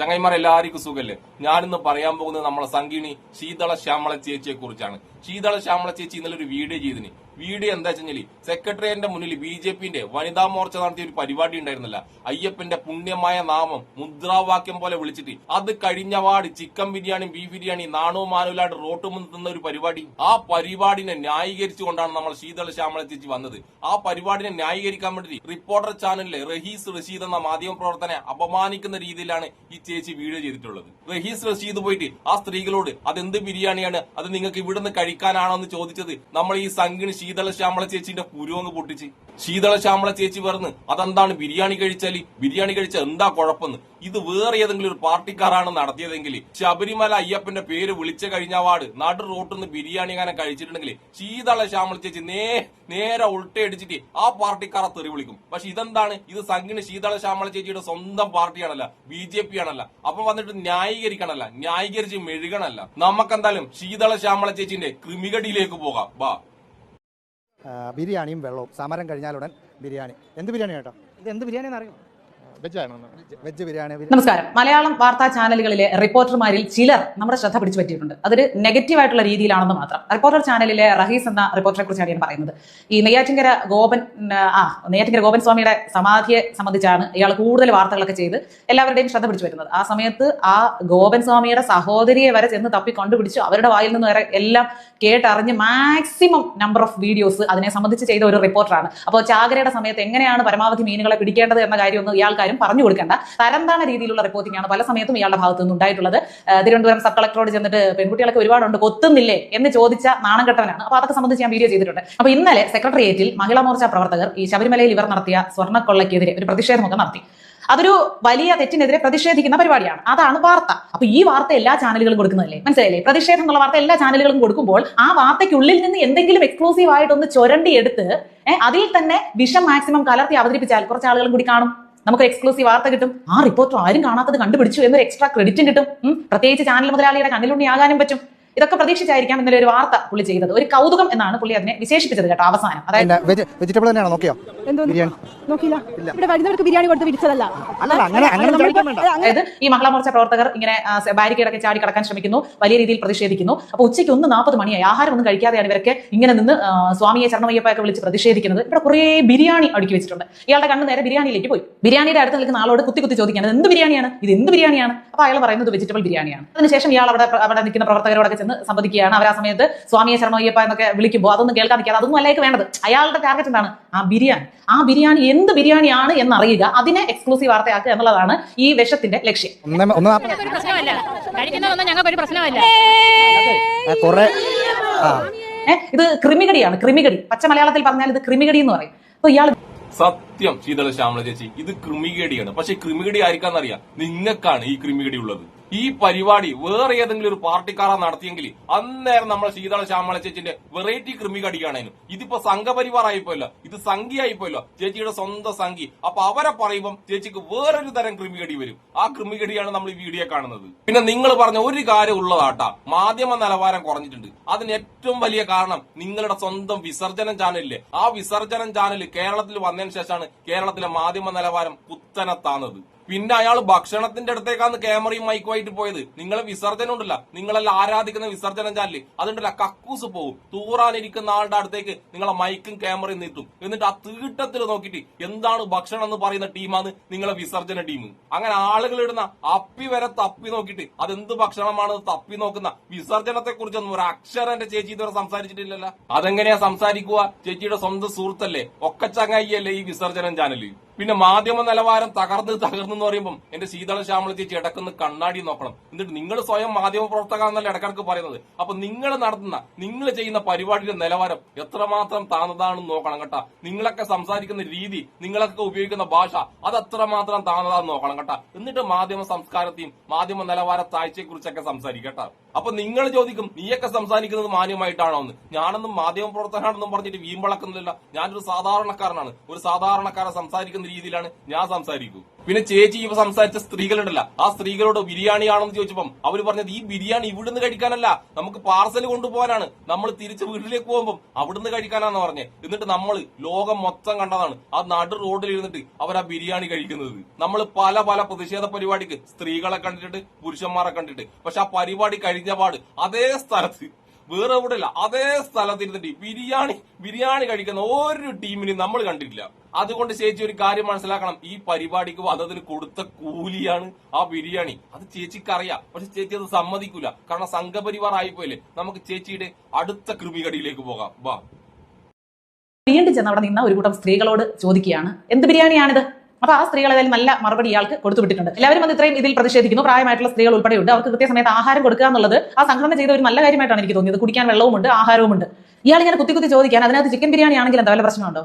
ചങ്ങൈമാർ എല്ലാവർക്കും സുഖല്ലേ? ഞാനിന്ന് പറയാൻ പോകുന്നത് നമ്മളെ സംഗീണി ശീതള ശ്യാമള ചേച്ചിയെ കുറിച്ചാണ് ശീതള ശ്യാമള ചേച്ചി ഇന്നലെ ഒരു വീഡിയോ ചെയ്തിന്. വീഡിയോ എന്താ വെച്ചാൽ സെക്രട്ടേറിയറ്റിന്റെ മുന്നിൽ ബി ജെ പിന്റെ വനിതാ മോർച്ച നടത്തിയ ഒരു പരിപാടി ഉണ്ടായിരുന്നില്ല. അയ്യപ്പന്റെ പുണ്യമായ നാമം മുദ്രാവാക്യം പോലെ വിളിച്ചിട്ട് അത് കഴിഞ്ഞ പാട് ചിക്കൻ ബിരിയാണി ബീഫ് ബിരിയാണി നാണോ മാനുലാട് റോട്ടുമുന്ന് തിന്ന ഒരു പരിപാടി. ആ പരിപാടിനെ ന്യായീകരിച്ചുകൊണ്ടാണ് നമ്മൾ ശീതള ശ്യാമള ചേച്ചി വന്നത്. ആ പരിപാടിനെ ന്യായീകരിക്കാൻ വേണ്ടി റിപ്പോർട്ടർ ചാനലിലെ റഹീസ് റഷീദ് എന്ന മാധ്യമ പ്രവർത്തനെ അപമാനിക്കുന്ന രീതിയിലാണ് ഈ ചേച്ചി വീഡിയോ ചെയ്തിട്ടുള്ളത്. റഹീസ് റഷീദ് പോയിട്ട് ആ സ്ത്രീകളോട് അതെന്ത് ബിരിയാണിയാണ്? അത് നിങ്ങൾക്ക് ഇവിടുന്ന് കഴിക്കാനാണോ എന്ന് ചോദിച്ചത് നമ്മൾ ഈ സംഗിണി ശീതള ശ്യാമള ചേച്ചിന്റെ കുരുവങ്ങ് പൊട്ടിച്ച്. ശീതള ശ്യാമള ചേച്ചി പറഞ്ഞ് അതെന്താണ് ബിരിയാണി കഴിച്ചാൽ? ബിരിയാണി കഴിച്ച എന്താ കുഴപ്പമെന്ന്? ഇത് വേറെ ഏതെങ്കിലും ഒരു പാർട്ടിക്കാരാണ് നടത്തിയതെങ്കിൽ ശബരിമല അയ്യപ്പന്റെ പേര് വിളിച്ച കഴിഞ്ഞവാട് നാട്ടു റോട്ടിൽ നിന്ന് ബിരിയാണി അങ്ങനെ കഴിച്ചിട്ടുണ്ടെങ്കിൽ ശീതള ശ്യാമള ചേച്ചി നേ നേരെ ഉൾട്ടയടിച്ചിട്ട് ആ പാർട്ടിക്കാരെ തെറി വിളിക്കും. പക്ഷെ ഇതെന്താണ്? ഇത് സംഘിന് ശീതള ശ്യാമള ചേച്ചിയുടെ സ്വന്തം പാർട്ടിയാണല്ല ബി ജെ പി ആണല്ല. അപ്പൊ വന്നിട്ട് ന്യായീകരിക്കണല്ല ന്യായീകരിച്ച് മെഴുകണല്ല. നമുക്കെന്തായാലും ശീതള ശ്യാമള ചേച്ചിന്റെ കൃമികടിയിലേക്ക് പോകാം. ആ, ബിരിയാണിയും വെള്ളവും. സമരം കഴിഞ്ഞാലുടൻ ബിരിയാണി. എന്ത് ബിരിയാണി കേട്ടോ? ഇത് എന്ത് ബിരിയാണി അറിയാം നമസ്കാരം. മലയാളം വാർത്താ ചാനലുകളിലെ റിപ്പോർട്ടർമാരിൽ ചിലർ നമ്മുടെ ശ്രദ്ധ പിടിച്ചു പറ്റിയിട്ടുണ്ട് അതൊരു നെഗറ്റീവ് ആയിട്ടുള്ള രീതിയിലാണെന്ന് മാത്രം. റിപ്പോർട്ടർ ചാനലിലെ റഹീസ് എന്ന റിപ്പോർട്ടറെ കുറിച്ചാണ് ഞാൻ പറയുന്നത്. ഈ നെയ്യാറ്റിങ്കര ഗോപൻ ആ നെയ്യാറ്റിങ്കര ഗോപൻ സ്വാമിയുടെ സമാധിയെ സംബന്ധിച്ചാണ് ഇയാൾ കൂടുതൽ വാർത്തകളൊക്കെ ചെയ്ത് എല്ലാവരുടെയും ശ്രദ്ധ പിടിച്ചു വരുന്നത് ആ സമയത്ത് ആ ഗോപൻ സ്വാമിയുടെ സഹോദരിയെ വരെ ചെന്ന് തപ്പി കണ്ടുപിടിച്ചു അവരുടെ വായിൽ നിന്ന് വരെ എല്ലാം കേട്ടറിഞ്ഞ് മാക്സിമം നമ്പർ ഓഫ് വീഡിയോസ് അതിനെ സംബന്ധിച്ച് ചെയ്ത ഒരു റിപ്പോർട്ടറാണ്. അപ്പോൾ ചാകരയുടെ സമയത്ത് എങ്ങനെയാണ് പരമാവധി മീനുകളെ പിടിക്കേണ്ടത് എന്ന കാര്യമൊന്നും ഇയാൾക്കാരും പറഞ്ഞു കൊടുക്കേണ്ട. തരംതാണ രീതിയിലുള്ള റിപ്പോർട്ടിംഗ് ആണ് പല സമയത്തും ഇയാളുടെ ഭാഗത്തു നിന്ന് ഉണ്ടായിട്ടുള്ളത്. തിരുവനന്തപുരം സബ് കളക്ടറോട് ചെന്നിട്ട് പെൺകുട്ടികളൊക്കെ ഒരുപാടുണ്ട് കൊത്തുന്നില്ലേ എന്ന് ചോദിച്ച നാണം കെട്ടവനാണ്. അപ്പൊ അതൊക്കെ സംബന്ധിച്ച് ഞാൻ വീഡിയോ ചെയ്തിട്ടുണ്ട്. അപ്പൊ ഇന്നലെ സെക്രട്ടേറിയറ്റിൽ മഹിളാ മോർച്ച പ്രവർത്തകർ ഈ ശബരിമലയിൽ ഇവർ നടത്തിയ സ്വർണക്കൊള്ളയ്ക്കെതിരെ ഒരു പ്രതിഷേധമൊക്കെ നടത്തി. അതൊരു വലിയ തെറ്റിനെതിരെ പ്രതിഷേധിക്കുന്ന പരിപാടിയാണ്. അതാണ് വാർത്ത. അപ്പൊ ഈ വാർത്ത എല്ലാ ചാനലുകളും കൊടുക്കുന്നതല്ലേ? മനസ്സിലായില്ലേ? പ്രതിഷേധം എന്നുള്ള വാർത്ത എല്ലാ ചാനലുകളും കൊടുക്കുമ്പോൾ ആ വാർത്തയ്ക്കുള്ളിൽ നിന്ന് എന്തെങ്കിലും എക്സ്ക്ലൂസീവ് ആയിട്ടൊന്ന് ചുരണ്ടി എടുത്ത് അതിൽ തന്നെ വിഷം മാക്സിമം കലർത്തി അവതരിപ്പിച്ചാൽ കുറച്ച് ആളുകളും കൂടി കാണും. നമുക്ക് എക്സ്ക്ലൂസീവ് വാർത്ത കിട്ടും ആ റിപ്പോർട്ടർ ആരും കാണാത്തത് കണ്ടുപിടിച്ചു എന്നൊരു എക്സ്ട്രാ ക്രെഡിറ്റും കിട്ടും. പ്രത്യേകിച്ച് ചാനൽ മുതലാളിയുടെ കണ്ണിലുണ്ണിയാകാനും പറ്റും ഇതൊക്കെ പ്രതീക്ഷിച്ചായിരിക്കാം ഇന്നലെ ഒരു വാർത്ത പുള്ളി ചെയ്തത്. ഒരു കൗതുകം എന്നാണ് പുള്ളി അതിനെ വിശേഷിപ്പിച്ചത് കേട്ടോ അവസാനം. അതായത് വെജിറ്റബിൾ തന്നെയാണോ? നോക്കിയോ? നോക്കിയില്ല. ഇവിടെ വരുന്നവർക്ക് ബിരിയാണി കൊടുത്ത് വിരിച്ചതല്ല. അതായത് ഈ മഹിളാ മോർച്ച പ്രവർത്തകർ ഇങ്ങനെ ബാരിക്കേഡൊക്കെ ചാടി കടക്കാൻ ശ്രമിക്കുന്നു വലിയ രീതിയിൽ പ്രതിഷേധിക്കുന്നു. അപ്പൊ ഉച്ചയ്ക്ക് ഒന്ന് നാൽപ്പത് മണിയായി. ആഹാരം ഒന്നും കഴിക്കാതെയാണ് ഇവരൊക്കെ ഇങ്ങനെ നിന്ന് സ്വാമിയെ ചരണമയ്യപ്പൊക്കെ വിളിച്ച് പ്രതിഷേധിക്കുന്നത്. ഇവിടെ കുറേ ബിരിയാണി അടുക്കി വെച്ചിട്ടുണ്ട്. ഇയാളുടെ കണ്ണ് നേരെ ബിരിയാണിയിലേക്ക് പോയി. ബിരിയാണിയുടെ അടുത്ത് നിൽക്കുന്ന ആളോട് കുത്തി കുത്തി ചോദിക്കുകയാണ് "ഇത് എന്ത് ബിരിയാണിയാണ്? ഇത് എന്ത് ബിരിയാണിയാണ്? അപ്പൊ അയാൾ പറയുന്നത് വെജിറ്റബിൾ ബിരിയാണിയാണ്. അതിനുശേഷം ഇയാൾ അവിടെ അവിടെ നിൽക്കുന്ന പ്രവർത്തകരോടൊക്കെ ചെന്ന് സംവദിക്കുകയാണ്. അവർ ആ സമയത്ത് സ്വാമിയെ ശരണമയ്യപ്പ എന്നൊക്കെ വിളിക്കുമ്പോൾ അതൊന്നും കേൾക്കാതിരിക്കാതെ അതൊന്നും അല്ലേക്ക് വേണ്ടത്. അയാളുടെ ടാർഗറ്റ് എന്താണ്? ആ ബിരിയാണി. ആ ബിരിയാണി എന്ത് ബിരിയാണിയാണ് എന്ന് അറിയുക അതിനെ എക്സ്ക്ലൂസീവ് വാർത്തയാക്കുക എന്നുള്ളതാണ് ഈ വിഷത്തിന്റെ ലക്ഷ്യം. ഇത് ക്രിമികടിയാണ് ക്രിമികടി പച്ച മലയാളത്തിൽ പറഞ്ഞാൽ ഇത് ക്രിമികടി എന്ന് പറയും. അപ്പൊ ഇയാൾ സത്യം ശീതള ശ്യാമള ചേച്ചി. ഇത് ക്രിമികടിയാണ് പക്ഷെ ക്രിമികടി ആയിരിക്കാന്നറിയാം നിങ്ങൾക്കാണ് ഈ ക്രിമികടി ഉള്ളത്. ഈ പരിപാടി വേറെ ഏതെങ്കിലും ഒരു പാർട്ടിക്കാരാ നടത്തിയെങ്കിൽ അന്നേരം നമ്മൾ ശീതള ശ്യാമള ചേച്ചിന്റെ വെറൈറ്റി കൃമികടിയാണേനും ഇതിപ്പോ സംഘപരിവാർ ആയിപ്പോയല്ലോ ഇത് സംഖ്യയായിപ്പോയല്ലോ ചേച്ചിയുടെ സ്വന്തം സംഘി. അപ്പൊ അവരെ പറയുമ്പോൾ ചേച്ചിക്ക് വേറൊരു തരം ക്രിമികടി വരും. ആ ക്രിമികടിയാണ് നമ്മൾ ഈ വീഡിയോ കാണുന്നത്. പിന്നെ നിങ്ങൾ പറഞ്ഞ ഒരു കാര്യം ഉള്ളതാട്ടാ. മാധ്യമ നിലവാരം കുറഞ്ഞിട്ടുണ്ട്. അതിന് ഏറ്റവും വലിയ കാരണം നിങ്ങളുടെ സ്വന്തം വിസർജനം ചാനലില്ലേ? ആ വിസർജനം ചാനൽ കേരളത്തിൽ വന്നതിന് ശേഷമാണ് കേരളത്തിലെ മാധ്യമ നിലവാരം കുത്തനെ താന്നത്. പിന്നെ അയാൾ ഭക്ഷണത്തിന്റെ അടുത്തേക്കാണ് ക്യാമറയും മൈക്കുമായിട്ട് പോയത്. നിങ്ങളെ വിസർജനം ഉണ്ടല്ല. നിങ്ങളെല്ലാം ആരാധിക്കുന്ന വിസർജനം ചാനൽ. അതുണ്ടല്ല കക്കൂസ് പോവും. തൂറാനിരിക്കുന്ന ആളുടെ അടുത്തേക്ക് നിങ്ങളെ മൈക്കും ക്യാമറയും നീത്തും എന്നിട്ട് ആ തീട്ടത്തിൽ നോക്കിയിട്ട് എന്താണ് ഭക്ഷണം എന്ന് പറയുന്ന ടീമാണ് നിങ്ങളെ വിസർജന ടീം. അങ്ങനെ ആളുകൾ ഇടുന്ന അപ്പി വരെ തപ്പി നോക്കിയിട്ട് അതെന്ത് ഭക്ഷണമാണെന്ന് തപ്പി നോക്കുന്ന വിസർജനത്തെ കുറിച്ചൊന്നും ഒരു അക്ഷരം എന്റെ ചേച്ചി ഇതുവരെ സംസാരിച്ചിട്ടില്ലല്ലോ. അതെങ്ങനെയാ സംസാരിക്കുക? ചേച്ചിയുടെ സ്വന്തം സുഹൃത്തല്ലേ? ഒക്കെ ചങ്ങായിയല്ലേ ഈ വിസർജനം ചാനൽ? പിന്നെ മാധ്യമ നിലവാരം തകർന്ന് തകർന്നു എന്ന് പറയുമ്പോൾ എന്റെ ശീതള ശ്യാമള ചേച്ചി ഇടക്കുന്ന കണ്ണാടി നോക്കണം. എന്നിട്ട് നിങ്ങൾ സ്വയം മാധ്യമ പ്രവർത്തകന്നല്ല ഇടക്കിടക്ക് പറയുന്നത്. അപ്പൊ നിങ്ങൾ നടത്തുന്ന നിങ്ങൾ ചെയ്യുന്ന പരിപാടിയുടെ നിലവാരം എത്രമാത്രം താന്നതാണെന്ന് നോക്കണം കേട്ടാ. നിങ്ങളൊക്കെ സംസാരിക്കുന്ന രീതി നിങ്ങളൊക്കെ ഉപയോഗിക്കുന്ന ഭാഷ അത് എത്രമാത്രം താന്നതാന്ന് നോക്കണം കേട്ടാ. എന്നിട്ട് മാധ്യമ സംസ്കാരത്തെയും മാധ്യമ നിലവാര താഴ്ചയെ കുറിച്ചൊക്കെ സംസാരിക്കട്ടാ. അപ്പൊ നിങ്ങൾ ചോദിക്കും നീയൊക്കെ സംസാരിക്കുന്നത് മാന്യമായിട്ടാണോ എന്ന് ഞാനൊന്നും മാധ്യമ പ്രവർത്തകനാണെന്നും പറഞ്ഞിട്ട് വീമ്പളക്കുന്നില്ല ഞാനൊരു സാധാരണക്കാരനാണ്. ഒരു സാധാരണക്കാരൻ സംസാരിക്കുന്ന രീതിയിലാണ് ഞാൻ സംസാരിക്കൂ. പിന്നെ ചേച്ചി ഇവ സംസാരിച്ച സ്ത്രീകളുണ്ടല്ല. ആ സ്ത്രീകളോട് ബിരിയാണി ബിരിയാണിയാണെന്ന് ചോദിച്ചപ്പം അവർ പറഞ്ഞത് ഈ ബിരിയാണി ഇവിടുന്ന് കഴിക്കാനല്ല നമുക്ക് പാർസൽ കൊണ്ടുപോകാനാണ്. നമ്മൾ തിരിച്ച് വീട്ടിലേക്ക് പോകുമ്പോൾ അവിടുന്ന് കഴിക്കാനാന്ന് പറഞ്ഞേ. എന്നിട്ട് നമ്മൾ ലോകം മൊത്തം കണ്ടതാണ്. ആ നടു റോഡിൽ ഇരുന്നിട്ട് അവർ ആ ബിരിയാണി കഴിക്കുന്നത്. നമ്മൾ പല പല പ്രതിഷേധ പരിപാടിക്ക് സ്ത്രീകളെ കണ്ടിട്ട് പുരുഷന്മാരെ കണ്ടിട്ട്. പക്ഷെ ആ പരിപാടി കഴിഞ്ഞ പാട് അതേ സ്ഥലത്ത് വേറെ എവിടെ ഇല്ല അതേ സ്ഥലത്തിരുന്നിട്ട് ബിരിയാണി ബിരിയാണി കഴിക്കുന്ന ഒരു ടീമിനെയും നമ്മൾ കണ്ടിട്ടില്ല. അതുകൊണ്ട് ചേച്ചി ഒരു കാര്യം മനസ്സിലാക്കണം. ഈ പരിപാടിക്ക് വന്നതിന് കൊടുത്ത കൂലിയാണ് ആ ബിരിയാണി. അത് ചേച്ചിക്ക് അറിയാം പക്ഷെ ചേച്ചി അത് സമ്മതിക്കൂല. കാരണം സംഘപരിവാർ ആയിപ്പോയില്ലേ. നമുക്ക് ചേച്ചിയുടെ അടുത്ത കൃമികടിയിലേക്ക് പോകാം. വാ. വീണ്ടും ചെന്ന് അവിടെ നിന്ന ഒരു കൂട്ടം സ്ത്രീകളോട് ചോദിക്കുകയാണ്. എന്ത് ബിരിയാണിയാണിത്? അപ്പൊ ആ സ്ത്രീകൾ ഏതായാലും നല്ല മറുപടി ഇയാൾക്ക് കൊടുത്തു വിട്ടിട്ടുണ്ട് എല്ലാവരും അത് ഇത്രയും ഇതിൽ പ്രതിഷേധിക്കുന്നു. പ്രായമായിട്ടുള്ള സ്ത്രീകൾ ഉൾപ്പെടെയുണ്ട്. അവർക്ക് കൃത്യസമയത്ത് ആഹാരം കൊടുക്കുക എന്നുള്ളത് ആ സംഘടന ചെയ്ത ഒരു നല്ല കാര്യമായിട്ടാണ് എനിക്ക് തോന്നിയത്. കുടിക്കാൻ വെള്ളവുമുണ്ട് ആഹാരവുമുണ്ട്. ഇയാൾ ഇങ്ങനെ കുത്തി കുത്തി ചോദിക്കാൻ അതിനകത്ത് ചിക്കൻ ബിരിയാണി ആണെങ്കിൽ എന്താ? വല്ല പ്രശ്നമുണ്ടോ?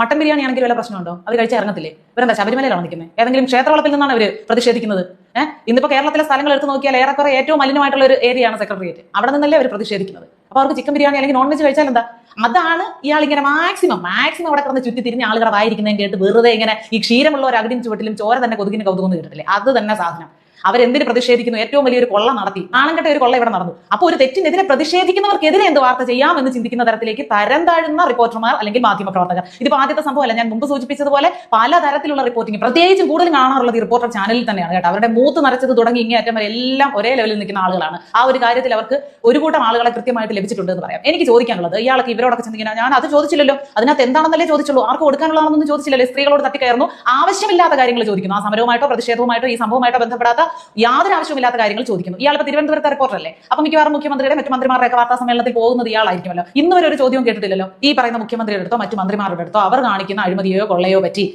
മട്ടൻ ബിരിയാണി ആണെങ്കിൽ വല്ല പ്രശ്നമുണ്ടോ? അത് കഴിച്ച് ഇറങ്ങത്തില്ലേ? ഇവരെന്താ ശബരിമലയിലാണ് നിൽക്കുന്നത്? ഏതെങ്കിലും ക്ഷേത്രവളപ്പിൽ നിന്നാണ് അവർ പ്രതിഷേധിക്കുന്നത്? ഏഹ് ഇന്നിപ്പോ കേരളത്തിലെ സ്ഥലങ്ങൾ എടുത്ത് നോക്കിയാൽ ഏറെക്കുറെ ഏറ്റവും മലിനമായിട്ടുള്ള ഒരു ഏരിയയാണ് സെക്രട്ടേറിയറ്റ്. അവിടെ നിന്നല്ലേ അവർ പ്രതിഷേധിക്കുന്നത്. അപ്പോൾ അവർക്ക് ചിക്കൻ ബിരിയാണി അല്ലെങ്കിൽ നോൺ വെജ് കഴിച്ചാൽ എന്താ? അതാണ് ഇയാൾ ഇങ്ങനെ മാക്സിമം മാക്സിമം അവിടെ കിടന്ന് ചുറ്റി തിരിഞ്ഞ് ആളുകൾ വായിരിക്കുന്നതും കേട്ട് വെറുതെ ഇങ്ങനെ ഈ ക്ഷീരമുള്ള ഒരു അകടിൻ ചുവട്ടിലും ചോര തന്നെ കൊതുകിന് കൗതുകം കേട്ടിട്ടില്ലേ? അത് തന്നെ സാധനം. അവരെന്തിന് പ്രതിഷേധിക്കുന്നു? ഏറ്റവും വലിയൊരു കൊള്ള നടത്തി. നാണംകെട്ട ഒരു കൊള്ള ഇവിടെ നടന്നു. അപ്പോൾ ഒരു തെറ്റിനെതിരെ പ്രതിഷേധിക്കുന്നവർക്കെതിരെ എന്ത് വാർത്ത ചെയ്യാമെന്ന് ചിന്തിക്കുന്ന തരത്തിലേക്ക് തരം താഴുന്ന റിപ്പോർട്ടർമാർ അല്ലെങ്കിൽ മാധ്യമ പ്രവർത്തകർ ഇതിപ്പോ ആദ്യത്തെ സംഭവമല്ല ഞാൻ മുമ്പ് സൂചിപ്പിച്ചതുപോലെ പല തരത്തിലുള്ള റിപ്പോർട്ടിംഗ് പ്രത്യേകിച്ചും കൂടുതൽ കാണാറുള്ളത് ഈ റിപ്പോർട്ടർ ചാനലിൽ തന്നെയാണ് കേട്ടോ. അവരുടെ മൂത്ത് നിറച്ചത് തുടങ്ങി ഇങ്ങേറ്റം വരെ എല്ലാം ഒരേ ലെവലിൽ നിൽക്കുന്ന ആളുകളാണ്. ആ ഒരു കാര്യത്തിൽ അവർക്ക് ഒരു കൂട്ടം ആളുകളെ കൃത്യമായിട്ട് ലഭിച്ചിട്ടുണ്ട് എന്ന് പറയാം. എനിക്ക് ചോദിക്കാനുള്ളത് ഇയാൾക്ക് ഇവരോടൊക്കെ ചിന്തിക്കാൻ ഞാൻ അത് ചോദിച്ചില്ലല്ലോ. അതിനകത്ത് എന്താണെന്നല്ലേ ചോദിച്ചുള്ളൂ? ആർക്ക് കൊടുക്കാനുള്ളതാണെന്നൊന്നും ചോദിച്ചില്ലല്ലോ. സ്ത്രീകളോട് തട്ടിക്കയറുന്നു. ആവശ്യമില്ലാത്ത കാര്യങ്ങൾ ചോദിക്കുന്നു. ആ സമരവുമായിട്ടോ പ്രതിഷേധവുമായിട്ടോ ഈ സംഭവമായിട്ടോ ബന്ധപ്പെടാത്ത യാതൊരു ആവശ്യമില്ലാത്ത കാര്യങ്ങൾ ചോദിക്കുന്നു. ഇയാൾ ഇപ്പോൾ തിരുവനന്തപുരത്തെ റിപ്പോർട്ടറല്ലേ അപ്പൊ മിക്കവാറും മുഖ്യമന്ത്രിയുടെ മറ്റു മന്ത്രിമാരുടെ ഒക്കെ വാർത്താ സമ്മേളനത്തിൽ പോകുന്നത് ഇയാളായിരിക്കുമല്ലോ. ഇന്ന് ഒരു ചോദ്യം കേട്ടിട്ടില്ലല്ലോ. ഈ പറയുന്ന മുഖ്യമന്ത്രിയുടെ അടുത്തോ മറ്റു മന്ത്രിമാരുടെ അടുത്തോ അവർ കാണിക്കുന്ന അഴിമതിയോ കൊള്ളയോ പറ്റി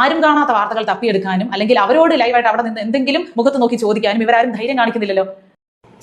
ആരും കാണാത്ത വാർത്തകൾ തപ്പിയെടുക്കാനും അല്ലെങ്കിൽ അവരോട് ലൈവായിട്ട് അവിടെ നിന്ന് എന്തെങ്കിലും മുഖത്ത് നോക്കി ചോദിക്കാനും ഇവരാരും ധൈര്യം കാണിക്കുന്നില്ലല്ലോ.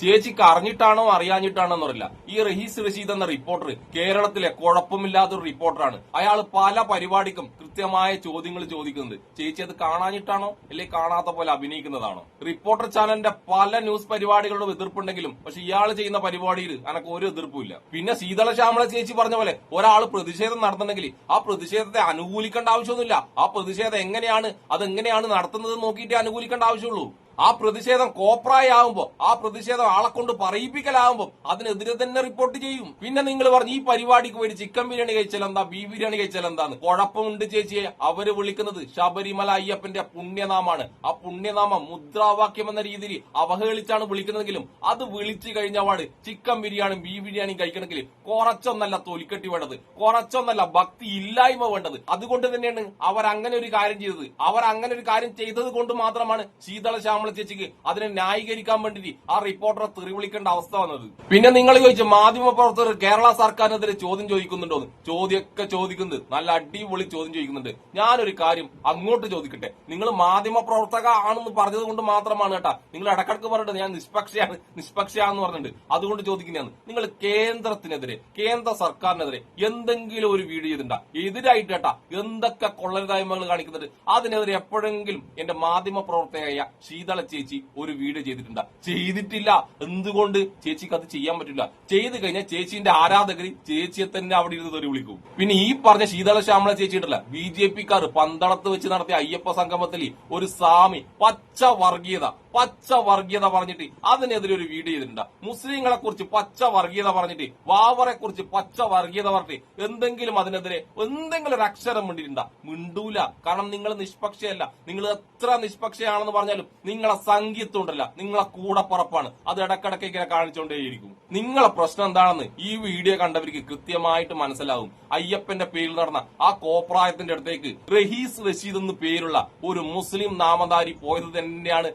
ചേച്ചിക്ക് അറിഞ്ഞിട്ടാണോ അറിയാഞ്ഞിട്ടാണോ എന്നറിയില്ല. ഈ റഹീസ് റഷീദ് എന്ന റിപ്പോർട്ടർ കേരളത്തിലെ കുഴപ്പമില്ലാത്ത ഒരു റിപ്പോർട്ടറാണ് അയാൾ പല പരിപാടിക്കും കൃത്യമായ ചോദ്യങ്ങൾ ചോദിക്കുന്നത് ചേച്ചി അത് കാണാഞ്ഞിട്ടാണോ? അല്ലെങ്കിൽ കാണാത്ത പോലെ അഭിനയിക്കുന്നതാണോ? റിപ്പോർട്ടർ ചാനലിന്റെ പല ന്യൂസ് പരിപാടികളുടെ എതിർപ്പുണ്ടെങ്കിലും പക്ഷെ ഇയാൾ ചെയ്യുന്ന പരിപാടിയിൽ അനക്ക് ഒരു എതിർപ്പുമില്ല പിന്നെ ശീതള ശ്യാമള ചേച്ചി പറഞ്ഞ പോലെ ഒരാൾ പ്രതിഷേധം നടത്തണമെങ്കിൽ ആ പ്രതിഷേധത്തെ അനുകൂലിക്കേണ്ട ആവശ്യമൊന്നുമില്ല. ആ പ്രതിഷേധം എങ്ങനെയാണ് അതെങ്ങനെയാണ് നടത്തുന്നത് നോക്കിയിട്ടേ അനുകൂലിക്കേണ്ട ആവശ്യമുള്ളൂ. ആ പ്രതിഷേധം കോപ്രായ ആവുമ്പോ ആ പ്രതിഷേധം ആളെ കൊണ്ട് പറയിപ്പിക്കലാവുമ്പോ അതിനെതിരെ തന്നെ റിപ്പോർട്ട് ചെയ്യും. പിന്നെ നിങ്ങൾ പറഞ്ഞു ഈ പരിപാടിക്ക് വേണ്ടി ചിക്കൻ ബിരിയാണി കഴിച്ചാൽ എന്താ ബീഫ് ബിരിയാണി കഴിച്ചാൽ എന്താണ് കുഴപ്പമുണ്ട് ചേച്ചിയെ. അവർ വിളിക്കുന്നത് ശബരിമല അയ്യപ്പന്റെ പുണ്യനാമാണ്. ആ പുണ്യനാമം മുദ്രാവാക്യം എന്ന രീതിയിൽ അവഹേളിച്ചാണ് വിളിക്കുന്നതെങ്കിലും അത് വിളിച്ചു കഴിഞ്ഞപാട് ചിക്കൻ ബിരിയാണിയും ബീഫ് ബിരിയാണിയും കഴിക്കണമെങ്കിൽ കുറച്ചൊന്നല്ല തൊലിക്കെട്ടി വേണ്ടത്. കുറച്ചൊന്നല്ല ഭക്തി ഇല്ലായ്മ വേണ്ടത്. അതുകൊണ്ട് തന്നെയാണ് അവർ അങ്ങനെ ഒരു കാര്യം ചെയ്തത്. അവർ അങ്ങനെ ഒരു കാര്യം ചെയ്തത് കൊണ്ട് മാത്രമാണ് ശീതള ശ്യാമള ചേച്ചിക്ക് അതിനെ ന്യായീകരിക്കാൻ വേണ്ടി ആ റിപ്പോർട്ടറെ തെറിവിളിക്കേണ്ട അവസ്ഥ വന്നത്. പിന്നെ നിങ്ങൾ ചോദിച്ചു മാധ്യമ പ്രവർത്തകർ കേരള സർക്കാരിനെതിരെ ചോദ്യം ചോദിക്കുന്നുണ്ടോ ചോദ്യമൊക്കെ ചോദിക്കുന്നത് നല്ല അടിപൊളി ചോദ്യം ചോദിക്കുന്നുണ്ട്. ഞാനൊരു കാര്യം അങ്ങോട്ട് ചോദിക്കട്ടെ. നിങ്ങൾ മാധ്യമ പ്രവർത്തക ആണെന്ന് പറഞ്ഞത് കൊണ്ട് മാത്രമാണ് കേട്ടാ. നിങ്ങൾ ഇടക്കിടക്ക് പറഞ്ഞിട്ട് ഞാൻ നിഷ്പക്ഷയാണ് നിഷ്പക്ഷയാന്ന് പറഞ്ഞിട്ടുണ്ട്. അതുകൊണ്ട് ചോദിക്കുന്നതാണ്. നിങ്ങൾ കേന്ദ്രത്തിനെതിരെ കേന്ദ്ര സർക്കാരിനെതിരെ എന്തെങ്കിലും ഒരു വീഡിയോ ചെയ്തിട്ടുണ്ടാ? എതിരായിട്ട് കേട്ടാ. എന്തൊക്കെ കൊള്ളരുതായ്മകൾ കാണിക്കുന്നുണ്ട്. അതിനെതിരെ എപ്പോഴെങ്കിലും എന്റെ മാധ്യമ പ്രവർത്തകയായ ശീതള ചേച്ചി ഒരു വീട് ചെയ്തിട്ടുണ്ട്? ചെയ്തിട്ടില്ല. എന്തുകൊണ്ട് ചേച്ചിക്ക് അത് ചെയ്യാൻ പറ്റില്ല? ചെയ്ത് കഴിഞ്ഞാൽ ചേച്ചിന്റെ ആരാധകർ ചേച്ചിയെ തന്നെ അവിടെ ഇരുന്ന് തെറി വിളിക്കും. പിന്നെ ഈ പറഞ്ഞ ശീതള ശ്യാമള ചേച്ചി ഉണ്ടല്ല ബി ജെ പിക്കാർ പന്തളത്ത് വെച്ച് നടത്തിയ അയ്യപ്പ സംഗമത്തിൽ ഒരു സ്വാമി പച്ച വർഗീയത. പച്ച വർഗീയത പറഞ്ഞിട്ട് അതിനെതിരെ ഒരു വീഡിയോ ചെയ്തിട്ടുണ്ട്. മുസ്ലിങ്ങളെ കുറിച്ച് പച്ച വർഗീയത പറഞ്ഞിട്ട് വാവറെ കുറിച്ച് പച്ച വർഗീയത പറഞ്ഞിട്ട് എന്തെങ്കിലും അതിനെതിരെ എന്തെങ്കിലും ഒരു അക്ഷരം മിണ്ടിട്ടുണ്ടാ മിണ്ടൂല. കാരണം നിങ്ങൾ നിഷ്പക്ഷയല്ല. നിങ്ങൾ എത്ര നിഷ്പക്ഷയാണെന്ന് പറഞ്ഞാലും നിങ്ങളെ സംഗീതം ഉണ്ടല്ല നിങ്ങളെ കൂടപ്പുറപ്പാണ്. അത് ഇടക്കിടക്ക് ഇങ്ങനെ കാണിച്ചുകൊണ്ടേയിരിക്കും. നിങ്ങളെ പ്രശ്നം എന്താണെന്ന് ഈ വീഡിയോ കണ്ടവർക്ക് കൃത്യമായിട്ട് മനസ്സിലാവും. അയ്യപ്പന്റെ പേരിൽ നടന്ന ആ കോപ്രായത്തിന്റെ അടുത്തേക്ക് റഹീസ് റഷീദ് എന്ന് പേരുള്ള ഒരു മുസ്ലിം നാമധാരി പോയത് തന്നെയാണ്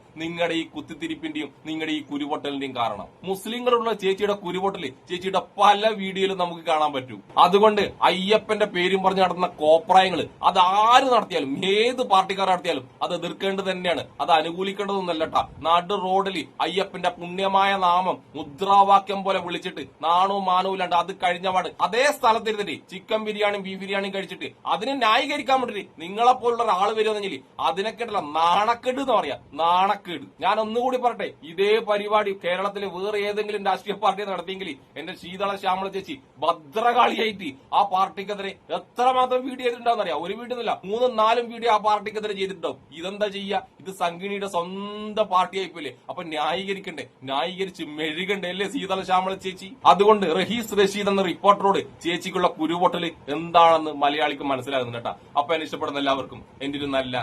നിങ്ങളുടെ ഈ കുത്തിത്തിരിപ്പിന്റെയും നിങ്ങളുടെ ഈ കുരുപൊട്ടലിന്റെയും കാരണം. മുസ്ലിങ്ങളുള്ള ചേച്ചിയുടെ കുരുപൊട്ടൽ ചേച്ചിയുടെ പല വീഡിയോയിലും നമുക്ക് കാണാൻ പറ്റും. അതുകൊണ്ട് അയ്യപ്പന്റെ പേരും പറഞ്ഞ് നടത്തുന്ന കോപ്രായങ്ങൾ അത് ആര് നടത്തിയാലും ഏത് പാർട്ടിക്കാർ നടത്തിയാലും അത് എതിർക്കേണ്ടത് തന്നെയാണ്. അത് അനുകൂലിക്കേണ്ടതൊന്നല്ലട്ടാ നാട് റോഡിൽ അയ്യപ്പന്റെ പുണ്യമായ നാമം മുദ്രാവാക്യം പോലെ വിളിച്ചിട്ട് നാണോ മാനവും ഇല്ലാണ്ട് അത് കഴിഞ്ഞപാട് അതേ സ്ഥലത്തിരുന്നിട്ട് ചിക്കൻ ബിരിയാണിയും ബീഫ് ബിരിയാണിയും കഴിച്ചിട്ട് അതിനെ ന്യായീകരിക്കാൻ വേണ്ടിട്ട് നിങ്ങളെ പോലുള്ള ഒരാൾ വരുമെന്നെങ്കിൽ അതിനൊക്കെ നാണക്കേട് എന്ന് പറയാ. നാണക്കേട്. ഞാൻ ഒന്നുകൂടി പറട്ടെ ഇതേ പരിപാടി കേരളത്തിലെ വേറെ ഏതെങ്കിലും രാഷ്ട്രീയ പാർട്ടി നടത്തിയെങ്കിൽ എന്റെ ശീതള ശ്യാമള ചേച്ചി ഭദ്രകാളിയായിട്ട് ആ പാർട്ടിക്കെതിരെ എത്രമാത്രം വീഡിയോ ചെയ്തിട്ടുണ്ടാവും ഒരു വീഡിയോ ഒന്നുമില്ല മൂന്നും നാലും വീഡിയോ ആ പാർട്ടിക്കെതിരെ ചെയ്തിട്ടുണ്ടാവും. ഇതെന്താ ചെയ്യുക ഇത് സംഗിണിയുടെ സ്വന്തം പാർട്ടി ആയിപ്പോലെ അപ്പൊ ന്യായീകരിക്കണ്ടേ? ന്യായീകരിച്ച് മെഴുകണ്ടേ അല്ലേ ശീതള ശ്യാമള ചേച്ചി? അതുകൊണ്ട് റഹീസ് റഷീദ് എന്ന റിപ്പോർട്ടറോട് ചേച്ചിക്കുള്ള കുരുപൊട്ടൽ എന്താണെന്ന് മലയാളിക്ക് മനസ്സിലാകുന്നുണ്ട് കേട്ടാ. അപ്പൊ എന്നെ ഇഷ്ടപ്പെടുന്ന എല്ലാവർക്കും എന്റെ ഒരു നല്ല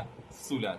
സുലാൻ.